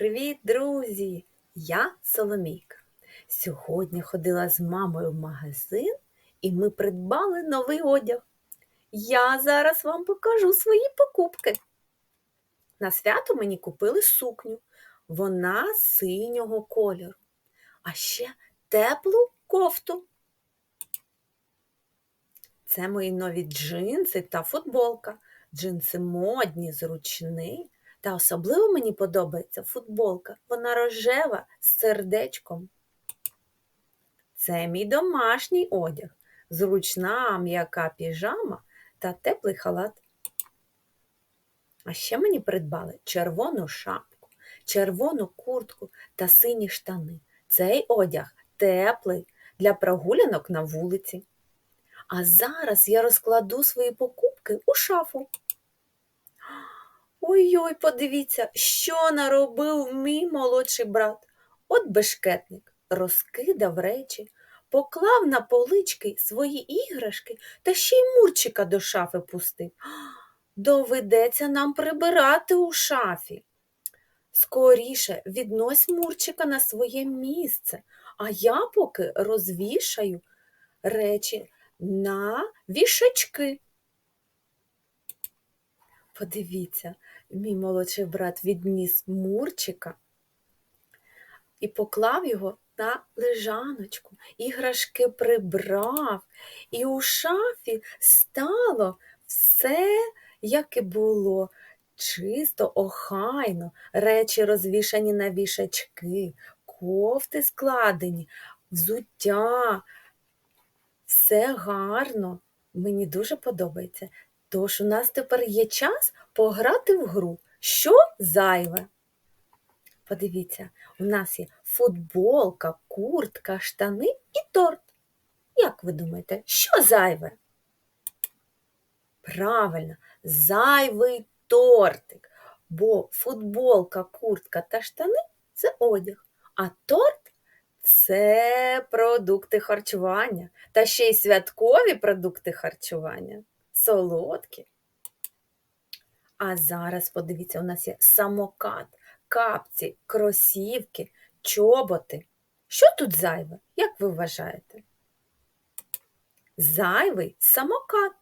Привіт, друзі! Я Соломійка. Сьогодні ходила з мамою в магазин і ми придбали новий одяг. Я зараз вам покажу свої покупки. На свято мені купили сукню. Вона синього кольору, а ще теплу кофту. Це мої нові джинси та футболка. Джинси модні, зручні. Та особливо мені подобається футболка. Вона рожева з сердечком. Це мій домашній одяг, зручна м'яка піжама та теплий халат. А ще мені придбали червону шапку, червону куртку та сині штани. Цей одяг теплий для прогулянок на вулиці. А зараз я розкладу свої покупки у шафу. Ой-ой, подивіться, що наробив мій молодший брат. От бешкетник розкидав речі, поклав на полички свої іграшки та ще й мурчика до шафи пустив. Доведеться нам прибирати у шафі. Скоріше віднось мурчика на своє місце, а я поки розвішаю речі на вішачки. Подивіться, мій молодший брат відніс мурчика і поклав його на лежаночку, іграшки прибрав, і у шафі стало все, як і було. Чисто, охайно, речі розвішані на вішачки, кофти складені, взуття. Все гарно. Мені дуже подобається. Тож у нас тепер є час пограти в гру. Що зайве? Подивіться, у нас є футболка, куртка, штани і торт. Як ви думаєте, що зайве? Правильно, зайвий тортик, бо футболка, куртка та штани це одяг, а торт це продукти харчування, та ще й святкові продукти харчування солодкі. А зараз, подивіться, у нас є самокат, капці, кросівки, чоботи. Що тут зайве, як ви вважаєте? Зайвий самокат,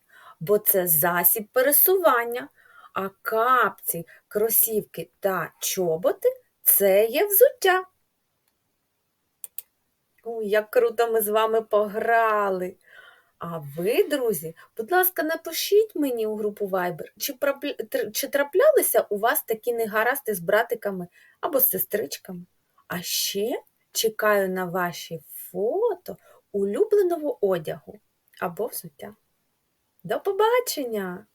бо це засіб пересування, а капці, кросівки та чоботи це є взуття. Ой, як круто ми з вами пограли! А ви, друзі, будь ласка, напишіть мені у групу Viber, чи, траплялися у вас такі негаразди з братиками або з сестричками. А ще чекаю на ваші фото улюбленого одягу або взуття. До побачення!